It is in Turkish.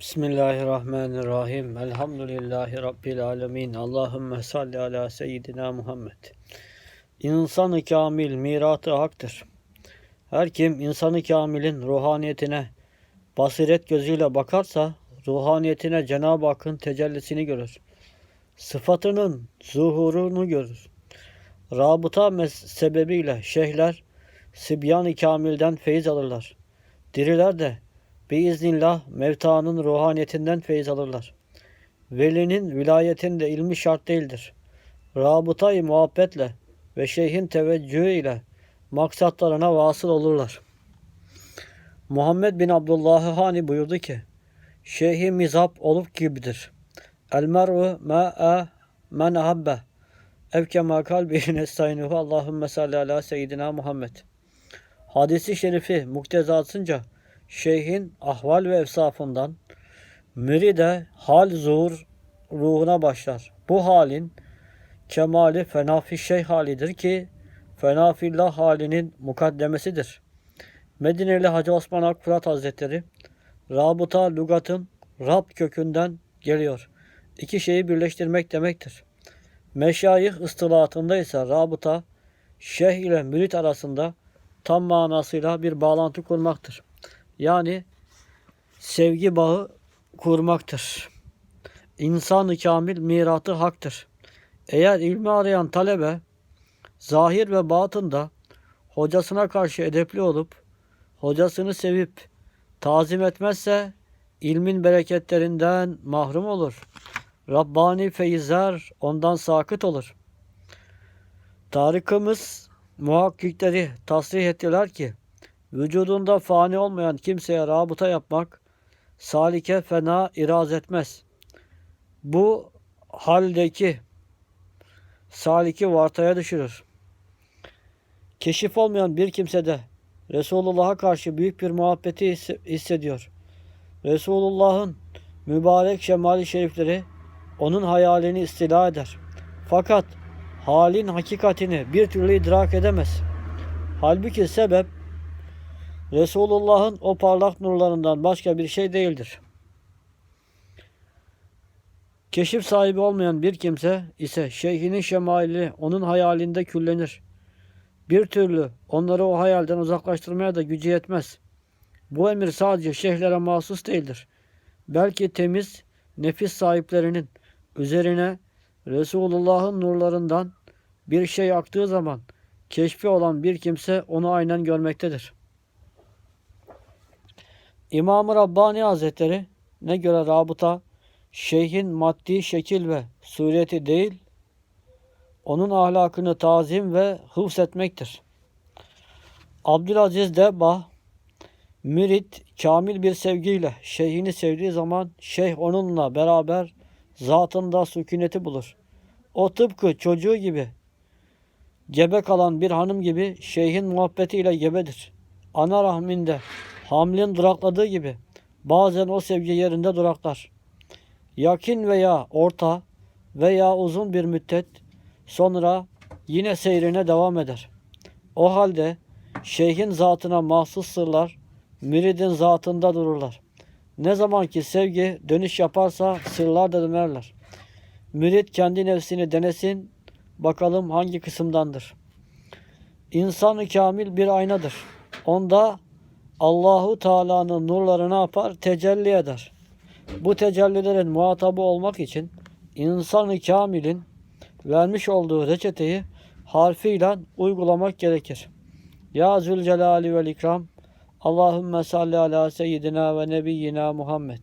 Bismillahirrahmanirrahim. Elhamdülillahi Rabbil alemin. Allahümme salli ala seyyidina Muhammed. İnsan-ı kamil miratı haktır. Her kim insan-ı kamilin ruhaniyetine basiret gözüyle bakarsa ruhaniyetine Cenab-ı Hakk'ın tecellisini görür. Sıfatının zuhurunu görür. Rabıta sebebiyle şeyhler Sibyan-ı Kamil'den feyiz alırlar. Diriler de biiznillah mevtanın ruhaniyetinden feyiz alırlar. Velinin vilayetinde ilmi şart değildir. Rabıtayı muhabbetle ve şeyhin teveccühü ile maksatlarına vasıl olurlar. Muhammed bin Abdullah Hani buyurdu ki, Şeyhi mizap olup gibidir. El mer'u ma'a men ahabbe. Ev kema kalbi nestainuhu Allahümme salli ala seyyidina Muhammed. Hadisi şerifi muktezasınca şeyhin ahval ve efsafından müride hal zuhur ruhuna başlar. Bu halin kemali fenafi şey halidir ki fenafillah halinin mukaddemesidir. Medineli Hacı Osman Akfırat Hazretleri rabıta lügatın Rab kökünden geliyor. İki şeyi birleştirmek demektir. Meşayih ıstılahatında ise rabıta şeyh ile mürit arasında tam manasıyla bir bağlantı kurmaktır. Yani sevgi bağı kurmaktır. İnsan-ı kamil miratı haktır. Eğer ilmi arayan talebe zahir ve batında hocasına karşı edepli olup hocasını sevip tazim etmezse ilmin bereketlerinden mahrum olur. Rabbani feyizler ondan sakıt olur. Tarıkımız muhakkikleri tasrih ettiler ki vücudunda fani olmayan kimseye rabıta yapmak salike fena iraz etmez. Bu haldeki saliki vartaya düşürür. Keşif olmayan bir kimse de Resulullah'a karşı büyük bir muhabbeti hisse- hissediyor. Resulullah'ın mübarek şemali şerifleri onun hayalini istila eder. Fakat halin hakikatini bir türlü idrak edemez. Halbuki sebep Resulullah'ın o parlak nurlarından başka bir şey değildir. Keşif sahibi olmayan bir kimse ise şeyhinin şemaili onun hayalinde küllenir. Bir türlü onları o hayalden uzaklaştırmaya da gücü yetmez. Bu emir sadece şeyhlere mahsus değildir. Belki temiz nefis sahiplerinin üzerine Resulullah'ın nurlarından bir şey aktığı zaman keşfi olan bir kimse onu aynen görmektedir. İmam-ı Rabbani Hazretleri ne göre rabıta şeyhin maddi şekil ve sureti değil, onun ahlakını tazim ve hıfz etmektir. Abdülaziz Debba, mürit kamil bir sevgiyle şeyhini sevdiği zaman şeyh onunla beraber zatında sükuneti bulur. O tıpkı çocuğu gibi gebe kalan bir hanım gibi şeyhin muhabbetiyle gebedir. Ana rahminde hamlin durakladığı gibi bazen o sevgi yerinde duraklar. Yakin veya orta veya uzun bir müddet sonra yine seyrine devam eder. O halde şeyhin zatına mahsus sırlar müridin zatında dururlar. Ne zaman ki sevgi dönüş yaparsa sırlar da dönerler. Mürid kendi nefsini denesin bakalım hangi kısımdandır. İnsan-ı kamil bir aynadır. Onda Allahu Teala'nın nurları ne yapar? Tecelli eder. Bu tecellilerin muhatabı olmak için insan-ı kamilin vermiş olduğu reçeteyi harfiyle uygulamak gerekir. Ya Zülcelali vel İkram Allahümme salli ala seyyidina ve nebiyyina Muhammed.